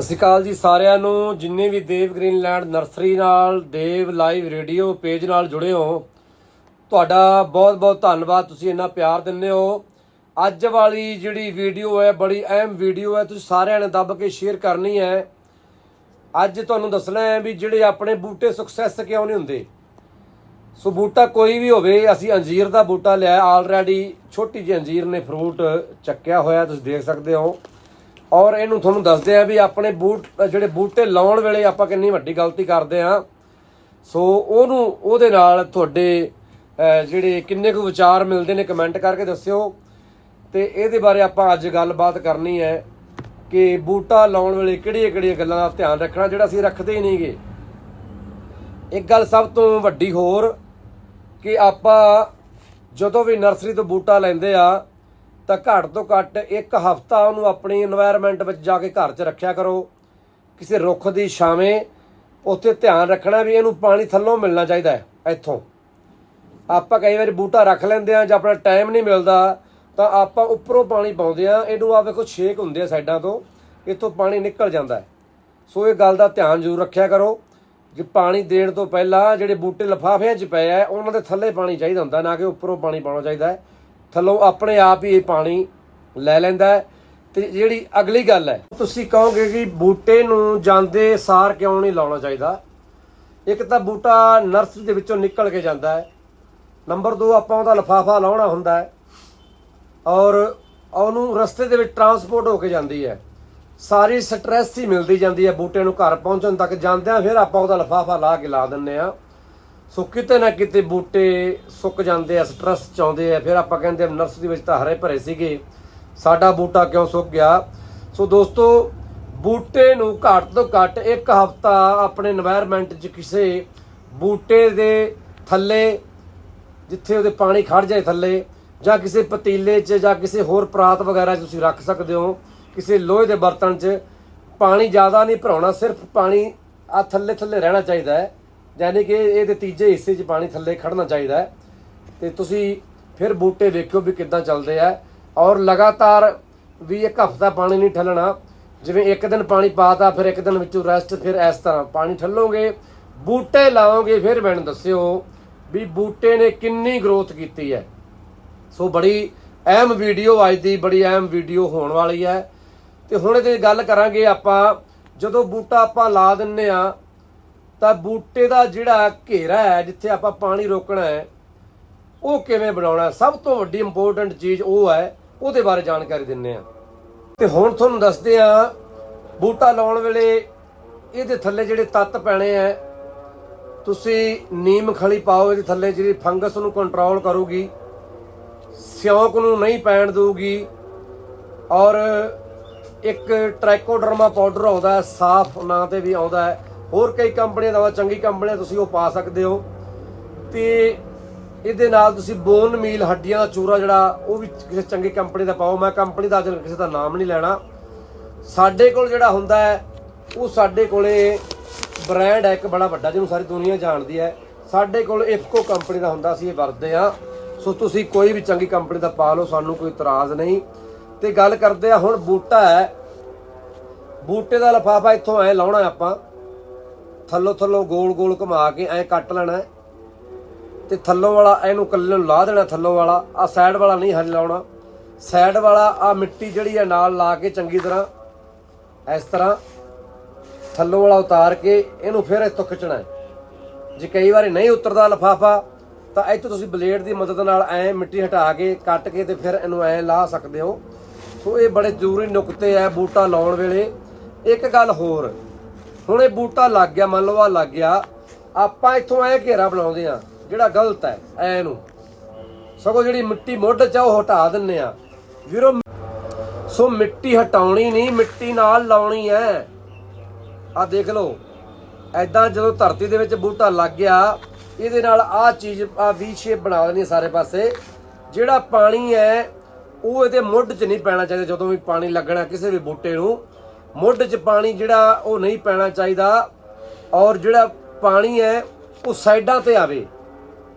ਸਤਿ ਸ਼੍ਰੀ ਅਕਾਲ ਜੀ ਸਾਰਿਆਂ ਨੂੰ। ਜਿੰਨੇ ਵੀ ਦੇਵ ਗ੍ਰੀਨਲੈਂਡ ਨਰਸਰੀ ਨਾਲ, ਦੇਵ ਲਾਈਵ ਰੇਡੀਓ ਪੇਜ ਨਾਲ ਜੁੜੇ ਹੋ, ਤੁਹਾਡਾ ਬਹੁਤ-ਬਹੁਤ ਧੰਨਵਾਦ। ਤੁਸੀਂ ਇੰਨਾ ਪਿਆਰ ਦਿੰਦੇ ਹੋ। ਅੱਜ ਵਾਲੀ ਜਿਹੜੀ ਵੀਡੀਓ ਹੈ, ਬੜੀ ਅਹਿਮ ਵੀਡੀਓ ਹੈ। ਤੁਸੀਂ ਸਾਰਿਆਂ ਨੇ ਦੱਬ ਕੇ ਸ਼ੇਅਰ ਕਰਨੀ ਹੈ। ਅੱਜ ਤੁਹਾਨੂੰ ਦੱਸਣਾ ਹੈ ਵੀ ਜਿਹੜੇ ਆਪਣੇ ਬੂਟੇ ਸਕਸੈਸ ਕਿਉਂ ਨਹੀਂ ਹੁੰਦੇ? ਸੋ ਬੂਟਾ ਕੋਈ ਵੀ ਹੋਵੇ, ਅਸੀਂ ਅੰਜੀਰ ਦਾ ਬੂਟਾ ਲਿਆ ਆਲਰੇਡੀ ਛੋਟੀ ਜਿਹੀ ਅੰਜੀਰ ਨੇ ਫਰੂਟ ਚੱਕਿਆ ਹੋਇਆ, ਤੁਸੀਂ ਦੇਖ ਸਕਦੇ ਹੋ। ਔਰ ਇਹਨੂੰ ਤੁਹਾਨੂੰ ਦੱਸਦੇ ਆ ਵੀ ਆਪਣੇ ਬੂਟ, ਜਿਹੜੇ ਬੂਟੇ ਲਾਉਣ ਵੇਲੇ ਆਪਾਂ ਕਿੰਨੀ ਵੱਡੀ ਗਲਤੀ ਕਰਦੇ ਆ। ਸੋ ਉਹਨੂੰ, ਉਹਦੇ ਨਾਲ ਤੁਹਾਡੇ ਜਿਹੜੇ ਕਿੰਨੇ ਕੁ ਵਿਚਾਰ ਮਿਲਦੇ ਨੇ ਕਮੈਂਟ ਕਰਕੇ ਦੱਸਿਓ। ਤੇ ਇਹਦੇ ਬਾਰੇ ਆਪਾਂ ਅੱਜ ਗੱਲਬਾਤ ਕਰਨੀ ਹੈ ਕਿ ਬੂਟਾ ਲਾਉਣ ਵੇਲੇ ਕਿਹੜੀਆਂ ਕਿਹੜੀਆਂ ਗੱਲਾਂ ਦਾ ਧਿਆਨ ਰੱਖਣਾ, ਜਿਹੜਾ ਅਸੀਂ ਰੱਖਦੇ ਹੀ ਨਹੀਂਗੇ। ਇੱਕ ਗੱਲ ਸਭ ਤੋਂ ਵੱਡੀ ਹੋਰ ਕਿ ਆਪਾਂ ਜਦੋਂ ਵੀ ਨਰਸਰੀ ਤੋਂ ਬੂਟਾ ਲੈਂਦੇ ਆ ਤਾਂ ਘੱਟ ਤੋਂ ਘੱਟ ਇੱਕ ਹਫ਼ਤਾ ਉਹਨੂੰ ਆਪਣੀ এনवायरमेंट ਵਿੱਚ ਜਾ ਕੇ ਘਰ 'ਚ ਰੱਖਿਆ ਕਰੋ। ਕਿਸੇ ਰੁੱਖ ਦੀ ਛਾਵੇਂ ਉੱਥੇ ਧਿਆਨ ਰੱਖਣਾ ਵੀ ਇਹਨੂੰ ਪਾਣੀ ਥੱਲੋਂ ਮਿਲਣਾ ਚਾਹੀਦਾ ਹੈ, ਇੱਥੋਂ। ਆਪਾਂ ਕਈ ਵਾਰੀ ਬੂਟਾ ਰੱਖ ਲੈਂਦੇ ਆ ਜਾਂ ਆਪਣਾ ਟਾਈਮ ਨਹੀਂ ਮਿਲਦਾ, ਤਾਂ ਆਪਾਂ ਉੱਪਰੋਂ ਪਾਣੀ ਪਾਉਂਦੇ ਆ ਇਹਨੂੰ ਆ ਵੇਖੋ ਛੇਕ ਹੁੰਦੇ ਆ ਸਾਈਡਾਂ ਤੋਂ, ਇੱਥੋਂ ਪਾਣੀ ਨਿਕਲ ਜਾਂਦਾ ਸੋ ਇਹ ਗੱਲ ਦਾ ਧਿਆਨ ਜ਼ਰੂਰ ਰੱਖਿਆ ਕਰੋ ਕਿ ਪਾਣੀ ਦੇਣ ਤੋਂ ਪਹਿਲਾਂ ਜਿਹੜੇ ਬੂਟੇ ਲਫਾਫਿਆਂ 'ਚ ਪਏ ਆ, ਉਹਨਾਂ ਦੇ ਥੱਲੇ ਪਾਣੀ ਚਾਹੀਦਾ ਹੁੰਦਾ, ਨਾ ਕਿ ਉੱਪਰੋਂ ਪਾਣੀ ਪਾਉਣਾ ਚਾਹੀਦਾ ਹੈ। ਥੱਲੋਂ ਆਪਣੇ ਆਪ ਹੀ ਇਹ ਪਾਣੀ ਲੈ ਲੈਂਦਾ ਹੈ। ਤੇ ਜਿਹੜੀ ਅਗਲੀ ਗੱਲ ਹੈ, ਤੁਸੀਂ ਕਹੋਗੇ ਕਿ ਬੂਟੇ ਨੂੰ ਜਾਂਦੇ ਸਾਰ ਕਿਉਂ ਨਹੀਂ ਲਾਉਣਾ ਚਾਹੀਦਾ? ਇੱਕ ਤਾਂ ਬੂਟਾ ਨਰਸਰੀ ਦੇ ਵਿੱਚੋਂ ਨਿਕਲ ਕੇ ਜਾਂਦਾ ਹੈ। ਨੰਬਰ 2 ਆਪਾਂ ਉਹਦਾ ਲਫਾਫਾ ਲਾਉਣਾ ਹੁੰਦਾ ਹੈ ਔਰ ਉਹਨੂੰ ਰਸਤੇ ਦੇ ਵਿੱਚ ਟਰਾਂਸਪੋਰਟ ਹੋ ਕੇ ਜਾਂਦੀ ਹੈ। ਸਾਰੀ ਸਟ੍ਰੈਸ ਹੀ ਮਿਲਦੀ ਜਾਂਦੀ ਹੈ ਬੂਟੇ ਨੂੰ ਘਰ ਪਹੁੰਚਣ ਤੱਕ। ਜਾਂਦਿਆਂ ਫਿਰ ਆਪਾਂ ਉਹਦਾ ਲਫਾਫਾ ਲਾ ਕੇ ਲਾ ਦਿੰਨੇ ਆ ਸੋ ਕਿਤੇ ਨਾ ਕਿਤੇ ਬੂਟੇ ਸੁੱਕ ਜਾਂਦੇ ਆ ਸਟ੍ਰੈਸ ਚ ਆਉਂਦੇ ਆ, ਫਿਰ ਆਪਾਂ ਕਹਿੰਦੇ ਨਰਸਰੀ ਵਿੱਚ ਤਾਂ ਹਰੇ ਭਰੇ ਸੀਗੇ। ਸਾਡਾ ਬੂਟਾ ਕਿਉਂ ਸੁੱਕ ਗਿਆ? ਸੋ ਦੋਸਤੋ, ਬੂਟੇ ਨੂੰ ਘੱਟ ਤੋਂ ਘੱਟ ਇੱਕ ਹਫ਼ਤਾ ਆਪਣੇ এনवायरमेंट 'ਚ ਕਿਸੇ ਬੂਟੇ ਦੇ ਥੱਲੇ, ਜਿੱਥੇ ਉਹਦੇ ਪਾਣੀ ਖੜ ਜਾਏ ਥੱਲੇ, ਜਾਂ ਕਿਸੇ ਪਤੀਲੇ 'ਚ, ਜਾਂ ਕਿਸੇ ਹੋਰ ਪਰਾਤ ਵਗੈਰਾ 'ਚ ਤੁਸੀਂ ਰੱਖ ਸਕਦੇ ਹੋ। ਕਿਸੇ ਲੋਹੇ ਦੇ ਬਰਤਨ 'ਚ ਪਾਣੀ ਜ਼ਿਆਦਾ ਨਹੀਂ ਭਰਾਉਣਾ, ਸਿਰਫ ਪਾਣੀ ਆ ਥੱਲੇ ਥੱਲੇ ਰਹਿਣਾ ਚਾਹੀਦਾ ਹੈ। ਯਾਨੀ ਕਿ ਇਹਦੇ ਤੀਜੇ ਹਿੱਸੇ 'ਚ ਪਾਣੀ ਥੱਲੇ ਖੜਨਾ ਚਾਹੀਦਾ ਹੈ। ਤੇ ਤੁਸੀਂ ਫਿਰ ਬੂਟੇ ਵੇਖਿਓ ਵੀ ਕਿੱਦਾਂ ਚੱਲਦੇ ਆ। ਔਰ ਲਗਾਤਾਰ ਵੀ ਇੱਕ ਹਫਤਾ ਪਾਣੀ ਨਹੀਂ ਠੱਲਣਾ। ਜਿਵੇਂ ਇੱਕ ਦਿਨ ਪਾਣੀ ਪਾਤਾ, ਫਿਰ ਇੱਕ ਦਿਨ ਵਿੱਚੋਂ ਰੈਸਟ ਫਿਰ ਇਸ ਤਰ੍ਹਾਂ ਪਾਣੀ ਠੱਲੋਗੇ, ਬੂਟੇ ਲਾਓਗੇ, ਫਿਰ ਮੈਨੂੰ ਦੱਸਿਓ ਵੀ ਬੂਟੇ ਨੇ ਕਿੰਨੀ ਗਰੋਥ ਕੀਤੀ ਹੈ। ਸੋ ਬੜੀ ਅਹਿਮ ਵੀਡੀਓ ਅੱਜ ਦੀ, ਬੜੀ ਅਹਿਮ ਵੀਡੀਓ ਹੋਣ ਵਾਲੀ ਹੈ। ਤੇ ਹੁਣ ਇਹਦੇ ਗੱਲ ਕਰਾਂਗੇ ਆਪਾਂ, ਜਦੋਂ ਬੂਟਾ ਆਪਾਂ ਲਾ ਦਿੰਨੇ ਆ ਤਾਂ ਬੂਟੇ ਦਾ ਜਿਹੜਾ ਘੇਰਾ ਹੈ, ਜਿੱਥੇ ਆਪਾਂ ਪਾਣੀ ਰੋਕਣਾ ਹੈ, ਉਹ ਕਿਵੇਂ ਬਣਾਉਣਾ ਸਭ ਤੋਂ ਵੱਡੀ ਇੰਪੋਰਟੈਂਟ ਚੀਜ਼ ਉਹ ਹੈ, ਉਹਦੇ ਬਾਰੇ ਜਾਣਕਾਰੀ ਦਿੰਨੇ ਆ ਤੇ ਹੁਣ ਤੁਹਾਨੂੰ ਦੱਸਦੇ ਆ ਬੂਟਾ ਲਾਉਣ ਵੇਲੇ ਇਹਦੇ ਥੱਲੇ ਜਿਹੜੇ ਤੱਤ ਪੈਣੇ ਆ ਤੁਸੀਂ ਨੀਮ ਖਲੀ ਪਾਓ, ਇਹਦੇ ਥੱਲੇ ਜਿਹੜੀ ਫੰਗਸ ਨੂੰ ਕੰਟਰੋਲ ਕਰੂਗੀ, ਸਿਉਂਕ ਨੂੰ ਨਹੀਂ ਪੈਣ ਦੇਊਗੀ, ਔਰ ਇੱਕ ਟ੍ਰਾਈਕੋਡਰਮਾ ਪਾਊਡਰ ਆਉਂਦਾ ਸਾਫ਼ ਨਾਂ ਤੇ ਵੀ ਆਉਂਦਾ ਹੈ। ਹੋਰ ਕਈ ਕੰਪਨੀਆਂ ਦਾ ਚੰਗੀ ਕੰਪਨੀਆਂ ਤੁਸੀਂ ਉਹ ਪਾ ਸਕਦੇ ਹੋ। ਤੇ ਇਹਦੇ ਨਾਲ ਤੁਸੀਂ ਬੋਨ ਮੀਲ ਹੱਡੀਆਂ ਦਾ ਚੂਰਾ ਜਿਹੜਾ, ਉਹ ਵੀ ਕਿਸੇ ਚੰਗੀ ਕੰਪਨੀ ਦਾ ਪਾਓ। ਮੈਂ ਕੰਪਨੀ ਦਾ ਅੱਜ ਕਿਸੇ ਦਾ ਨਾਮ ਨਹੀਂ ਲੈਣਾ। ਸਾਡੇ ਕੋਲ ਜਿਹੜਾ ਹੁੰਦਾ ਹੈ, ਉਹ ਸਾਡੇ ਕੋਲੇ ਬ੍ਰਾਂਡ ਹੈ, ਇੱਕ ਬੜਾ ਵੱਡਾ, ਜਿਹਨੂੰ ਸਾਰੀ ਦੁਨੀਆ ਜਾਣਦੀ ਹੈ। ਸਾਡੇ ਕੋਲ ਇਫਕੋ ਕੰਪਨੀ ਦਾ ਹੁੰਦਾ ਸੀ, ਇਹ ਵਰਤਦੇ ਆ ਸੋ ਤੁਸੀਂ ਕੋਈ ਵੀ ਚੰਗੀ ਕੰਪਨੀ ਦਾ ਪਾ ਲਓ, ਸਾਨੂੰ ਕੋਈ ਇਤਰਾਜ਼ ਨਹੀਂ। ਤੇ ਗੱਲ ਕਰਦੇ ਆ ਹੁਣ ਬੂਟਾ ਹੈ। ਬੂਟੇ ਦਾ ਲਫਾਫਾ ਇੱਥੋਂ ਐ ਲਾਉਣਾ ਆਪਾਂ। ਥੱਲੋਂ ਥੱਲੋਂ ਗੋਲ ਗੋਲ ਘੁਮਾ ਕੇ ਐ ਕੱਟ ਲੈਣਾ ਹੈ। ਤੇ ਥੱਲੋਂ ਵਾਲਾ ਇਹਨੂੰ ਕੱਲੇ ਨੂੰ ਲਾ ਦੇਣਾ ਥੱਲੋਂ ਵਾਲਾ। ਆ ਸਾਈਡ ਵਾਲਾ ਨਹੀਂ ਹੱਲ ਲਾਉਣਾ। ਸਾਈਡ ਵਾਲਾ ਆ ਮਿੱਟੀ ਜਿਹੜੀ ਆ ਨਾਲ ਲਾ ਕੇ ਚੰਗੀ ਤਰ੍ਹਾਂ ਇਸ ਤਰ੍ਹਾਂ ਥੱਲੋਂ ਵਾਲਾ ਉਤਾਰ ਕੇ ਇਹਨੂੰ ਫਿਰ ਤੋਂ ਖਿੱਚਣਾ ਜੇ ਕਈ ਵਾਰੀ ਨਹੀਂ ਉਤਰਦਾ ਲਫਾਫਾ, ਤਾਂ ਇੱਥੋਂ ਤੁਸੀਂ ਬਲੇਡ ਦੀ ਮਦਦ ਨਾਲ ਐ ਮਿੱਟੀ ਹਟਾ ਕੇ, ਕੱਟ ਕੇ ਤੇ ਫਿਰ ਇਹਨੂੰ ਐ ਲਾ ਸਕਦੇ ਹੋ। ਸੋ ਇਹ ਬੜੇ ਜ਼ਰੂਰੀ ਨੁਕਤੇ ਆ ਬੂਟਾ ਲਾਉਣ ਵੇਲੇ। ਇੱਕ ਗੱਲ ਹੋਰ ਹੁਣ ਇਹ ਬੂਟਾ ਲੱਗ ਗਿਆ, ਮੰਨ ਲਓ ਆ ਲੱਗ ਗਿਆ। ਆਪਾਂ ਇੱਥੋਂ ਐ ਘੇਰਾ ਬਣਾਉਂਦੇ ਆ ਜਿਹੜਾ ਗਲਤ ਹੈ, ਐ ਨੂੰ। ਸਗੋਂ ਜਿਹੜੀ ਮਿੱਟੀ ਮੁੱਢ ਚ ਆ, ਉਹ ਹਟਾ ਦਿੰਨੇ ਆ ਵੀਰੋ, ਸੋ ਮਿੱਟੀ ਹਟਾਉਣੀ ਨਹੀਂ, ਮਿੱਟੀ ਨਾਲ ਲਾਉਣੀ ਐ ਆ ਦੇਖ ਲਓ ਐਦਾਂ ਜਦੋਂ ਧਰਤੀ ਦੇ ਵਿੱਚ ਬੂਟਾ ਲੱਗ ਗਿਆ, ਇਹਦੇ ਨਾਲ ਆ ਚੀਜ਼ ਆ ਵੀ ਸ਼ੇਪ ਬਣਾ ਦੇਣੀ ਸਾਰੇ ਪਾਸੇ। ਜਿਹੜਾ ਪਾਣੀ ਹੈ, ਉਹ ਇਹਦੇ ਮੁੱਢ 'ਚ ਨਹੀਂ ਪੈਣਾ ਚਾਹੀਦਾ, ਜਦੋਂ ਵੀ ਪਾਣੀ ਲੱਗਣਾ ਕਿਸੇ ਵੀ ਬੂਟੇ ਨੂੰ। ਮੁੱਢ 'ਚ ਪਾਣੀ ਜਿਹੜਾ ਉਹ ਨਹੀਂ ਪੈਣਾ ਚਾਹੀਦਾ ਔਰ ਜਿਹੜਾ ਪਾਣੀ ਹੈ ਉਹ ਸਾਈਡਾਂ ਤੇ ਆਵੇ।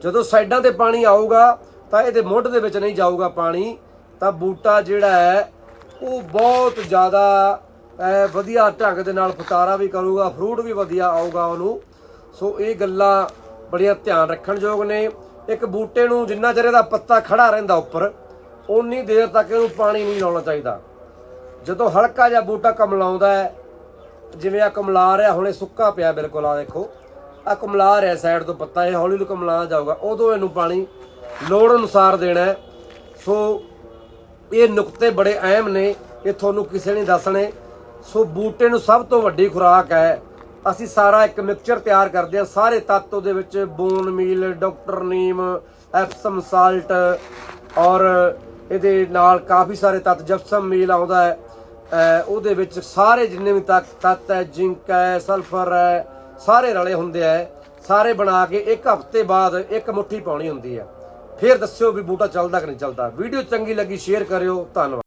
ਜਦੋਂ ਸਾਈਡਾਂ ਤੇ ਪਾਣੀ ਆਊਗਾ ਤਾਂ ਇਹਦੇ ਮੁੱਢ ਦੇ ਵਿੱਚ ਨਹੀਂ ਜਾਊਗਾ ਪਾਣੀ, ਤਾਂ ਬੂਟਾ ਜਿਹੜਾ ਹੈ ਉਹ ਬਹੁਤ ਜ਼ਿਆਦਾ ਵਧੀਆ ਢੰਗ ਦੇ ਨਾਲ ਫਤਾਰਾ ਵੀ ਕਰੂਗਾ, ਫਰੂਟ ਵੀ ਵਧੀਆ ਆਊਗਾ ਉਹਨੂੰ। ਸੋ ਇਹ ਗੱਲਾਂ ਬੜੀਆਂ ਧਿਆਨ ਰੱਖਣ ਯੋਗ ਨੇ। ਇੱਕ ਬੂਟੇ ਨੂੰ ਜਿੰਨਾ ਚਿਰ ਇਹਦਾ ਪੱਤਾ ਖੜਾ ਰਹਿੰਦਾ ਉੱਪਰ ਉਨੀ ਦੇਰ ਤੱਕ ਇਹਨੂੰ ਪਾਣੀ ਨਹੀਂ ਲਾਉਣਾ ਚਾਹੀਦਾ। ਜਦੋਂ ਹਲਕਾ ਜਿਹਾ ਬੂਟਾ ਕਮਲਾਉਂਦਾ ਹੈ, ਜਿਵੇਂ ਆ ਕਮਲਾ ਰਿਹਾ, ਹੁਣੇ ਸੁੱਕਾ ਪਿਆ ਬਿਲਕੁਲ ਆ ਦੇਖੋ। ਆ ਕਮਲਾ ਰਿਹਾ ਸਾਈਡ ਤੋਂ ਪੱਤਾ, ਇਹ ਹੌਲੀ ਹੌਲੀ ਕਮਲਾ ਜਾਊਗਾ। ਉਦੋਂ ਇਹਨੂੰ ਪਾਣੀ ਲੋੜ ਅਨੁਸਾਰ ਦੇਣਾ ਸੋ ਇਹ ਨੁਕਤੇ ਬੜੇ ਅਹਿਮ ਨੇ, ਇਹ ਤੁਹਾਨੂੰ ਕਿਸੇ ਨੇ ਦੱਸਣੇ। ਸੋ ਬੂਟੇ ਨੂੰ ਸਭ ਤੋਂ ਵੱਡੀ ਖੁਰਾਕ ਹੈ, ਅਸੀਂ ਸਾਰਾ ਇੱਕ ਮਿਕਸਚਰ ਤਿਆਰ ਕਰਦੇ ਹਾਂ। ਸਾਰੇ ਤੱਤ ਉਹਦੇ ਵਿੱਚ bone meal doctor neem Epsom salt ਔਰ ਇਹਦੇ ਨਾਲ ਕਾਫੀ ਸਾਰੇ ਤੱਤ ਜਪਸਮ ਮੀਲ ਆਉਂਦਾ ਹੈ। ਉਹਦੇ ਵਿੱਚ ਸਾਰੇ ਜਿੰਨੇ ਵੀ ਤੱਤ ਤੱਤ ਹੈ, ਜ਼ਿੰਕ ਹੈ, ਸਲਫਰ ਹੈ, ਸਾਰੇ ਰਲੇ ਹੁੰਦੇ ਆ ਸਾਰੇ ਬਣਾ ਕੇ ਇੱਕ ਹਫ਼ਤੇ ਬਾਅਦ ਇੱਕ ਮੁੱਠੀ ਪਾਉਣੀ ਹੁੰਦੀ ਹੈ। ਫਿਰ ਦੱਸਿਓ ਵੀ ਬੂਟਾ ਚੱਲਦਾ ਕਿ ਨਹੀਂ ਚੱਲਦਾ। ਵੀਡੀਓ ਚੰਗੀ ਲੱਗੀ, ਸ਼ੇਅਰ ਕਰਿਓ। ਧੰਨਵਾਦ।